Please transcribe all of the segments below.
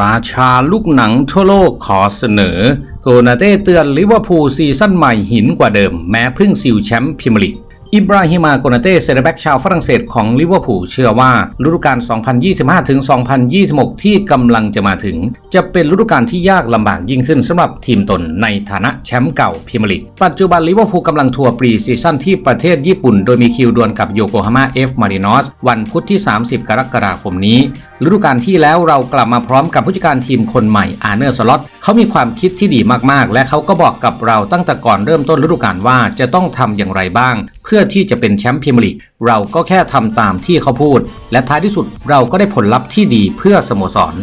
ราชาลูกหนังทั่วโลกขอเสนอ โกนาเต้เตือนลิเวอร์พูลซีซั่นใหม่หินกว่าเดิม แม้พึ่งซิลแชมป์พิมลิก อิบราฮิมาโกนาเต้เซนเตอร์แบ็กชาวฝรั่งเศสของลิเวอร์พูลเชื่อว่าฤดูกาล 2025-2026 ที่กำลังจะมาถึง จะเป็นฤดูกาลที่ยากลำบากยิ่งขึ้นสำหรับทีมตนในฐานะแชมป์เก่าพรีเมียร์ลีก ปัจจุบันลิเวอร์พูลกำลังทัวร์ปรีซีซั่นที่ประเทศญี่ปุ่น โดยมีคิวดวลกับโยโกฮาม่าเอฟมารินอสวันพุธที่ 30 กรกฎาคมนี้ ฤดูกาลที่แล้วเรากลับมาพร้อมกับผู้จัดการทีมคนใหม่อาร์เนอร์สล็อต เขามีความคิดที่ดีมากๆ และเขาก็บอกกับเราตั้งแต่ก่อนเริ่มต้นฤดูกาลว่าจะต้องทำอย่างไรบ้าง เพื่อที่จะเป็นแชมป์พรีเมียร์ลีกเราก็แค่ทำตามที่เขาพูด และท้ายที่สุดเราก็ได้ผลลัพธ์ที่ดีเพื่อสโมสร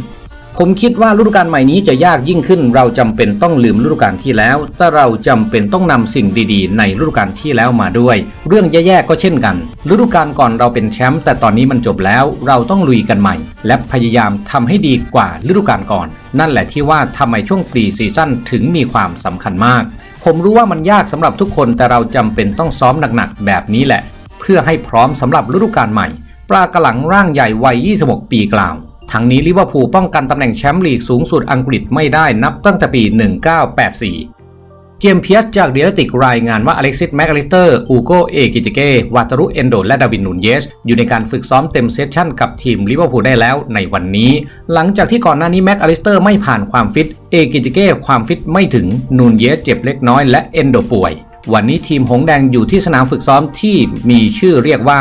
ผมคิดว่าฤดูกาลใหม่นี้จะยากยิ่งขึ้น เราจำเป็นต้องลืมฤดูกาลที่แล้ว แต่เราจำเป็นต้องนำสิ่งดีๆ ในฤดูกาลที่แล้วมาด้วย เรื่องแย่ๆก็เช่นกันฤดูกาลก่อนเราเป็นแชมป์แต่ตอนนี้มันจบแล้ว เราต้องลุยกันใหม่ และพยายามทำให้ดีกว่าฤดูกาลก่อน นั่นแหละที่ว่าทำไมช่วงปรีซีซั่นถึงมีความสำคัญมาก ผมรู้ว่ามันยากสำหรับทุกคนแต่เราจำเป็นต้องซ้อมหนักๆแบบนี้แหละ เพื่อให้พร้อมสำหรับฤดูกาลใหม่ปลากระหลังร่างใหญ่วัย 26 ปีกล่าว ทั้งนี้ลิเวอร์พูลป้องกันตำแหน่งแชมป์ลีกสูงสุดอังกฤษไม่ได้นับตั้งแต่ปี 1984เจมส์เพียสจากเดียติกรายงานว่าอเล็กซิสแมคอลิสเตอร์อูโกเอกิติเกวาตารุเอนโดและดาวินนูนเยส อยู่ในการฝึกซ้อมเต็มเซสชั่นกับทีมลิเวอร์พูลได้แล้วในวันนี้ หลังจากที่ก่อนหน้านี้แมคอลิสเตอร์ไม่ผ่านความฟิตเอกิติเกความฟิตไม่ถึงนูนเยสเจ็บเล็กน้อยและเอนโดป่วย วันนี้ทีมหงแดงอยู่ที่สนามฝึกซ้อมที่มีชื่อเรียกว่า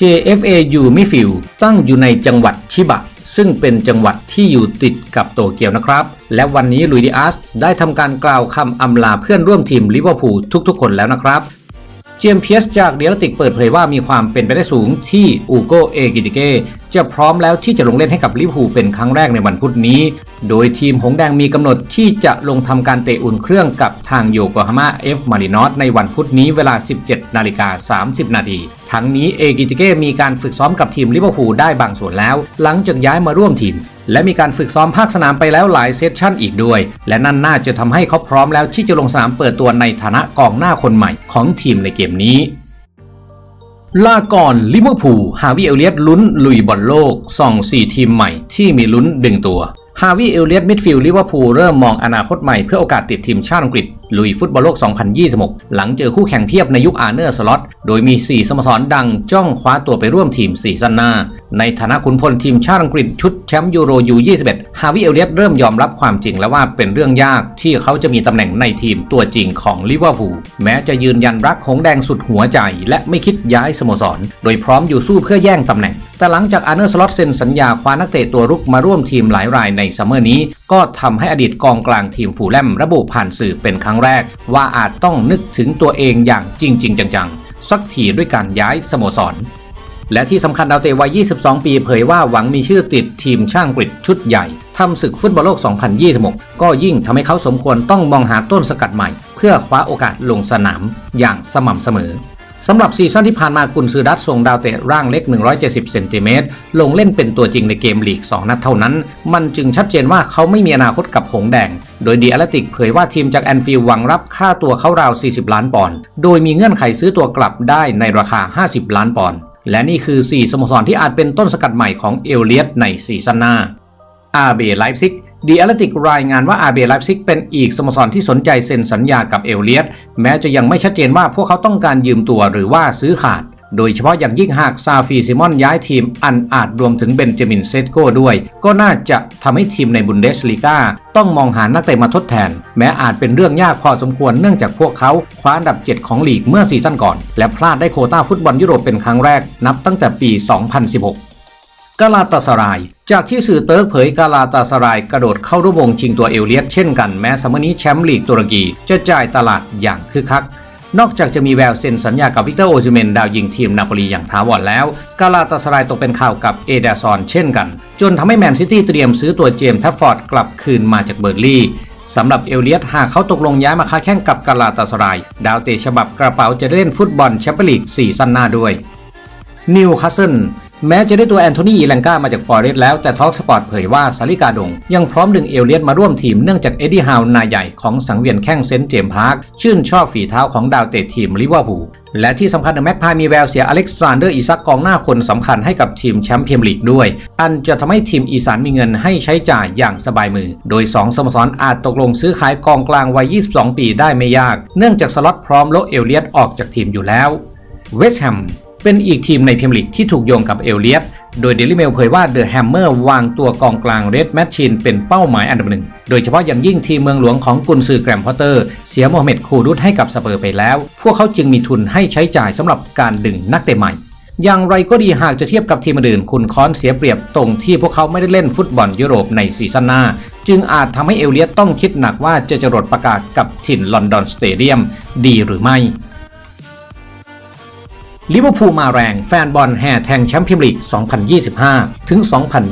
JFAU m i f i e l d ตั้งอยู่ในจังหวัดชิบะ ซึ่งเป็นจังหวัดที่อยู่ติดกับโตเกียวนะครับ และวันนี้ลุยดิอาสได้ทำการกล่าวคำอำลาเพื่อนร่วมทีมลิเวอร์พูลทุกๆ คนแล้วนะครับเจมพีเพียสจากเดียร์ติกเปิดเผยว่ามีความเป็นไปได้สูงที่อูโกเอกิติเกจะพร้อมแล้วที่จะลงเล่นให้กับลิเวอร์พูลเป็นครั้งแรกในวันพุธนี้ โดยทีมหงแดงมีกำหนดที่จะลงทำการเตะอุ่นเครื่องกับทางโยโกฮาม่าเอฟมารินอสในวันพุธนี้เวลา 17 นาฬิกา 30 นาที ทั้งนี้เอกิติเกมีการฝึกซ้อมกับทีมลิเวอร์พูลได้บางส่วนแล้ว หลังจากย้ายมาร่วมทีม และมีการฝึกซ้อมภาคสนามไปแล้วหลายเซสชั่นอีกด้วย และนั่นน่าจะทำให้เขาพร้อมแล้วที่จะลงสนามเปิดตัวในฐานะกองหน้าคนใหม่ของทีมในเกมนี้ลาก่อนลิเวอร์พูลฮาวิเอเลียตลุ้นลุยบอลโลกส่อง4ทีมใหม่ที่มีลุ้นดึงตัว ฮาวิเอลเลียตมิดฟิลด์ลิเวอร์พูลเริ่มมองอนาคตใหม่เพื่อโอกาสติดทีมชาติอังกฤษ ลุยฟุตบอลโลก 2026 หลังเจอคู่แข่งเพียบในยุคอาร์เนอร์สล็อต โดยมี 4 สโมสรดังจ้องคว้าตัวไปร่วมทีมซีซั่นหน้า ในฐานะขุนพลทีมชาติอังกฤษชุดแชมป์ยูโรยู21ฮาวิเอลเลียตเริ่มยอมรับความจริงแล้วว่าเป็นเรื่องยากที่เขาจะมีตำแหน่งในทีมตัวจริงของลิเวอร์พูลแม้จะยืนยันรักหงแดงสุดหัวใจ และไม่คิดย้ายสโมสร โดยพร้อมอยู่สู้เพื่อแย่งตำแหน่ง แต่หลังจากอาร์เนอร์สล็อตเซ็นสัญญาคว้านักเตะตัวรุกมาร่วมทีมหลายรายในซัมเมอร์นี้ ก็ทำให้อดีตกองกลางทีมฟูแลมระบุผ่านสื่อเป็นครั้งแรก ว่าอาจต้องนึกถึงตัวเองอย่างจริงๆจังๆ สักทีด้วยการย้ายสโมสร และที่สำคัญดาวเตะวัย 22 ปีเผยว่าหวังมีชื่อติดทีมช่างกฤษชุดใหญ่ทำศึกฟุตบอลโลก 2026 ก็ยิ่งทำให้เขาสมควรต้องมองหาต้นสกัดใหม่ เพื่อคว้าโอกาสลงสนามอย่างสม่ำเสมอ สำหรับซีซั่นที่ผ่านมากุนซือดัตส่งดาวเตะร่างเล็ก 170 เซนติเมตร ลงเล่นเป็นตัวจริงในเกมลีก 2 นัดเท่านั้น มันจึงชัดเจนว่าเขาไม่มีอนาคตกับหงแดง โดยดีแอตเลติกเผยว่าทีมจากแอนฟิลด์หวังรับค่าตัวเขาราว 40 ล้านปอนด์ โดยมีเงื่อนไขซื้อตัวกลับได้ในราคา 50 ล้านปอนด์ และนี่คือ 4 สโมสรที่อาจเป็นต้นสกัดใหม่ของเอลเลียตในซีซั่นหน้าอาเบไลฟ์ซิก ดีแอตเลติกรายงานว่าอาเบไลฟ์ซิกเป็นอีกสโมสรที่สนใจเซ็นสัญญากับเอลเลียตแม้จะยังไม่ชัดเจนว่าพวกเขาต้องการยืมตัวหรือว่าซื้อขาด โดยเฉพาะอย่างยิ่งหากซาฟีซิมอนย้ายทีมอันอาจรวมถึงเบนจามินเซตโก้ด้วย ก็น่าจะทำให้ทีมในบุนเดสลีกาต้องมองหานักเตะมาทดแทน แม้อาจเป็นเรื่องยากพอสมควรเนื่องจากพวกเขาคว้าอันดับ 7 ของลีกเมื่อซีซั่นก่อน และพลาดได้โคต้าฟุตบอลยุโรปเป็นครั้งแรกนับตั้งแต่ปี 2016 กาลาตาสราย จากที่สื่อเติร์กเผยกาลาตาสรายกระโดดเข้าร่วมวงชิงตัวเอลเลียตเช่นกันแม้สมัยนี้แชมป์ลีกตุรกีจะจ่ายตลาดอย่างคึกคัก นอกจากจะมีแววเซ็นสัญญากับวิกเตอร์โอซิเมนดาวยิงทีมนาโปลีอย่างท้าวอนแล้ว กาลาตาสรายตกเป็นข่าวกับเอเดซอนเช่นกัน จนทำให้แมนซิตี้เตรียมซื้อตัวเจมส์แทฟฟอร์ดกลับคืนมาจากเบอร์ลี่สำหรับเอลเลียตหากเขาตกลงย้ายมาค้าแข่งกับกาลาตาสราย ดาวเตะฉบับกระเป๋าจะเล่นฟุตบอลแชมเปี้ยนลีกซีซั่นหน้าด้วยนิวคาสเซิล แม้จะได้ตัวแอนโทนีอีแลงกามาจากฟอร์เรสต์แล้วแต่ทอล์กสปอร์ตเผยว่าซาลิกาดง ยังพร้อมดึงเอลเลียตมาร่วมทีมเนื่องจากเอ็ดดี้ฮาวนายใหญ่ของสังเวียนแข้งเซนต์เจมส์พาร์คชื่นชอบฝีเท้าของดาวเตะทีมลิเวอร์พูลและที่สำคัญเดอะแม็กพายมีแววเสียอเล็กซานเดอร์อิซักกองหน้าคนสำคัญให้กับทีมแชมป์เปี้ยนลีกด้วย อันจะทำให้ทีมอีสานมีเงินให้ใช้จ่ายอย่างสบายมือ โดย 2สโมสรอาจตกลงซื้อขายกองกลางวัย 22 ปีได้ไม่ยาก เนื่องจากสล็อตพร้อมโลเอลเลียตออกจากทีมอยู่แล้วเวสต์แฮม เป็นอีกทีมในพรีเมียร์ลีกที่ถูกโยงกับเอลเลียตโดยเดลิเมลเผยว่าเดอะแฮมเมอร์วางตัวกองกลางเรดแมชชินเป็นเป้าหมายอันดับหนึ่ง โดยเฉพาะอย่างยิ่งทีมเมืองหลวงของกุนซือแกรมพอตเตอร์ เสียโมฮัมเหม็ดคูรุตให้กับสเปอร์ไปแล้ว พวกเขาจึงมีทุนให้ใช้จ่ายสำหรับการดึงนักเตะใหม่อย่างไรก็ดีหากจะเทียบกับทีมอื่น คุณค้อนเสียเปรียบตรงที่พวกเขาไม่ได้เล่นฟุตบอลยุโรปในซีซั่นหน้า จึงอาจทำให้เอลเลียตต้องคิดหนักว่าจะจรดประกาศกับถิ่นลอนดอนสเตเดียม ดีหรือไม่ ลิเวอร์พูลมาแรงแฟนบอลแห่แทงแชมป์พรีเมียร์ลีก 2025 ถึง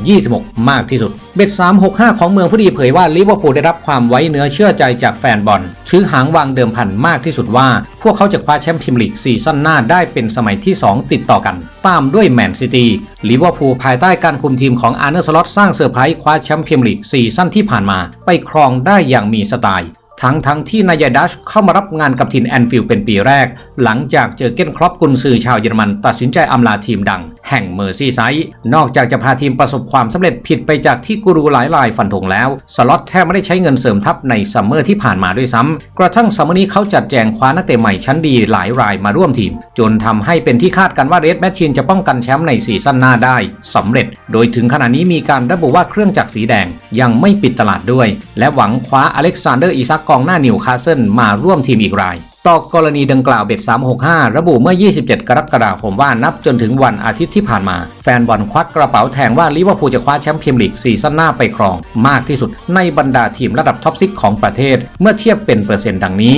2026 มากที่สุด เบ็ด 365 ของเมืองผู้ดีเผยว่าลิเวอร์พูลได้รับความไว้เนื้อเชื่อใจจากแฟนบอลถือหางวางเดิมพันมากที่สุดว่า พวกเขาจะคว้าแชมป์พรีเมียร์ลีกซีซั่นหน้าได้เป็นสมัยที่ 2 ติดต่อกัน ตามด้วยแมนซิตี้ลิเวอร์พูลภายใต้การคุมทีมของอาร์เนอร์สล็อตสร้างเซอร์ไพรส์คว้าแชมป์พรีเมียร์ลีกซีซั่นที่ผ่านมา ไปครองได้อย่างมีสไตล์ ทั้งทั้งที่นายดัชเข้ามารับงานกับทีมแอนฟิลด์เป็นปีแรก หลังจากเจอเก้นครอปกุนซือชาวเยอรมันตัดสินใจอำลาทีมดัง แห่งเมอร์ซีไซด์นอกจากจะพาทีมประสบความสำเร็จผิดไปจากที่กูรูหลายรายฟันธงแล้ว สล็อตแทบไม่ได้ใช้เงินเสริมทัพในซัมเมอร์ที่ผ่านมาด้วยซ้ำกระทั่งซัมเมอร์นี้เขาจัดแจงคว้านักเตะใหม่ชั้นดีหลายรายมาร่วมทีม จนทำให้เป็นที่คาดกันว่าเรดแมชชีนจะป้องกันแชมป์ในซีซั่นหน้าได้สำเร็จ โดยถึงขณะนี้มีการระบุว่าเครื่องจักรสีแดงยังไม่ปิดตลาดด้วย และหวังคว้าอเล็กซานเดอร์อิซักองหน้านิวคาสเซิลมาร่วมทีมอีกราย ต่อกรณีดังกล่าวเบ็ด 365 ระบุเมื่อ 27 กรกฎาคมว่านับจนถึงวันอาทิตย์ที่ผ่านมา แฟนบอลควักกระเป๋าแทงว่าลิเวอร์พูลจะคว้าแชมป์พรีเมียร์ลีกซีซั่นหน้าไปครอง มากที่สุดในบรรดาทีมระดับท็อปซิกของประเทศ เมื่อเทียบเป็นเปอร์เซ็นต์ดังนี้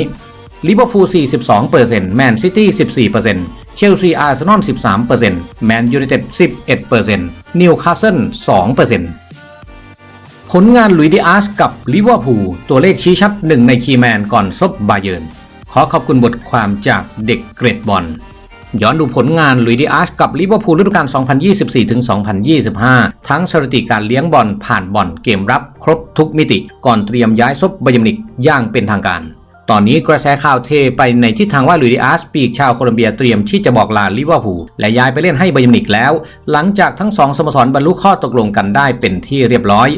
ลิเวอร์พูล 42%แมนซิตี้ 14%เชลซีอาร์เซนอล 13%แมนยูไนเต็ด 11%นิวคาสเซิล 2% ผลงานลุยดิอาสกับลิเวอร์พูลตัวเลขชี้ชัดหนึ่งในคีแมนก่อนซบบาเยิร์นขอขอบคุณบทความจากเด็กเกรดบอลย้อนดูผลงานลุยดิอาสกับลิเวอร์พูลฤดูกาล 2024-2025 ทั้งสถิติการเลี้ยงบอลผ่านบอลเกมรับครบทุกมิติ ก่อนเตรียมย้ายซบบาเยร์นมินิกอย่างเป็นทางการ ตอนนี้กระแสข่าวเทไปในทิศทางว่าลุยดิอาสปีกชาวโคลอมเบียเตรียมที่จะบอกลาลิเวอร์พูลและย้ายไปเล่นให้บาเยร์นมินิกแล้ว หลังจากทั้งสองสโมสรบรรลุข้อตกลงกันได้เป็นที่เรียบร้อย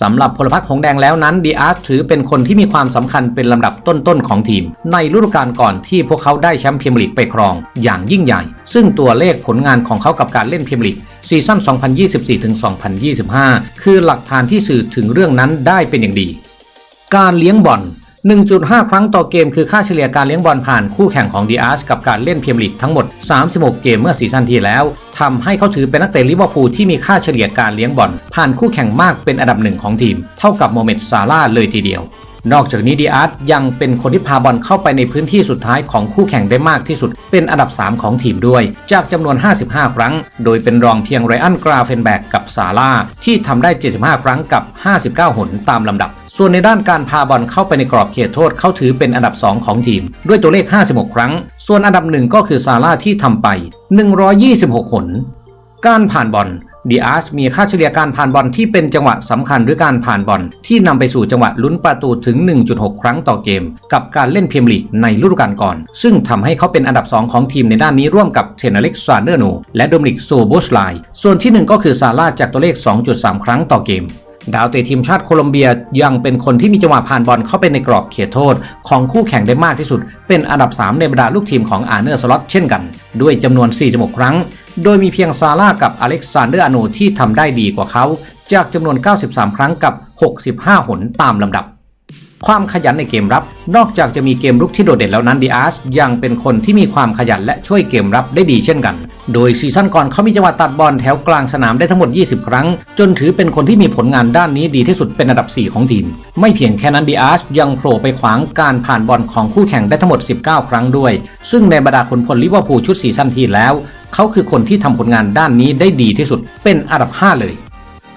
สำหรับพลพรรคของแดงแล้วนั้นดีอาร์ถือเป็นคนที่มีความสำคัญเป็นลำดับต้นๆของทีม ในฤดูกาลก่อนที่พวกเขาได้แชมป์พรีเมียร์ลีกไปครอง อย่างยิ่งใหญ่ ซึ่งตัวเลขผลงานของเขากับการเล่นพรีเมียร์ลีกซีซั่น 2024-2025 คือหลักฐานที่สื่อถึงเรื่องนั้นได้เป็นอย่างดี การเลี้ยงบอล 1.5 ครั้งต่อเกมคือค่าเฉลี่ยการเลี้ยงบอลผ่านคู่แข่งของดีอาร์สกับการเล่นเมียร์ลีกทั้งหมด 36 เกมเมื่อซีซั่นที่แล้วทำให้เขาถือเป็นนักเตะลิเวอร์พูลที่มีค่าเฉลี่ยการเลี้ยงบอลผ่านคู่แข่งมากเป็นอันดับหนึ่งของทีม เท่ากับโมเมดซาร่าเลยทีเดียวนอกจากนี้ดีอาร์ตยังเป็นคนที่พาบอลเข้าไปในพื้นที่สุดท้ายของคู่แข่งได้มากที่สุด เป็นอันดับ 3 ของทีมด้วย จากจำนวน 55 ครั้ง โดยเป็นรองเพียงไรอันกราเฟนแบกกับซาร่าที่ทำได้ 75 ครั้งกับ 59 หนตามลำดับ ส่วนในด้านการพาบอลเข้าไปในกรอบเขตโทษเขาถือเป็นอันดับ 2 ของทีม ด้วยตัวเลข 56 ครั้ง ส่วนอันดับหนึ่งก็คือซาร่าที่ทำไป 126 หน การผ่านบอลดีอาร์สมีค่าเฉลี่ยการผ่านบอลที่เป็นจังหวะสำคัญหรือการผ่านบอลที่นำไปสู่จังหวะลุ้นประตูถึง 1.6 ครั้งต่อเกม กับการเล่นเมียร์ลีกในฤดูกาลก่อน ซึ่งทำให้เขาเป็นอันดับ 2 ของทีมในด้านนี้ร่วมกับเทนเล็กซานเดอร์โนและโดมินิกโซโบสไลส่วนที่ 1 ก็คือซาร่าจากตัวเลข 2.3 ครั้งต่อเกม ดาวเตะทีมชาติโคลอมเบียยังเป็นคนที่มีจังหวะผ่านบอลเข้าไปในกรอบเขตโทษ ของคู่แข่งได้มากที่สุด เป็นอันดับ 3 ในบรรดาลูกทีมของอาร์เนอร์สล็อตเช่นกัน ด้วยจำนวน 46 ครั้ง โดยมีเพียงซาร่ากับอเล็กซานเดอร์อโนที่ทำได้ดีกว่าเขา จากจำนวน 93 ครั้งกับ 65 หนตามลำดับ ความขยันในเกมรับ นอกจากจะมีเกมรุกที่โดดเด่นแล้วนั้นดีอาร์สยังเป็นคนที่มีความขยันและช่วยเกมรับได้ดีเช่นกัน โดยซีซั่นก่อนเขามีจังหวะตัดบอลแถวกลางสนามได้ทั้งหมด 20 ครั้ง จนถือเป็นคนที่มีผลงานด้านนี้ดีที่สุดเป็นอันดับ 4 ของทีม ไม่เพียงแค่นั้นดีอาร์สยังโผล่ไปขวางการผ่านบอลของคู่แข่งได้ทั้งหมด 19 ครั้งด้วย ซึ่งในบรรดาคนพลลิเวอร์พูลชุดซีซั่นที่แล้ว เขาคือคนที่ทำผลงานด้านนี้ได้ดีที่สุดเป็นอันดับ 5 เลย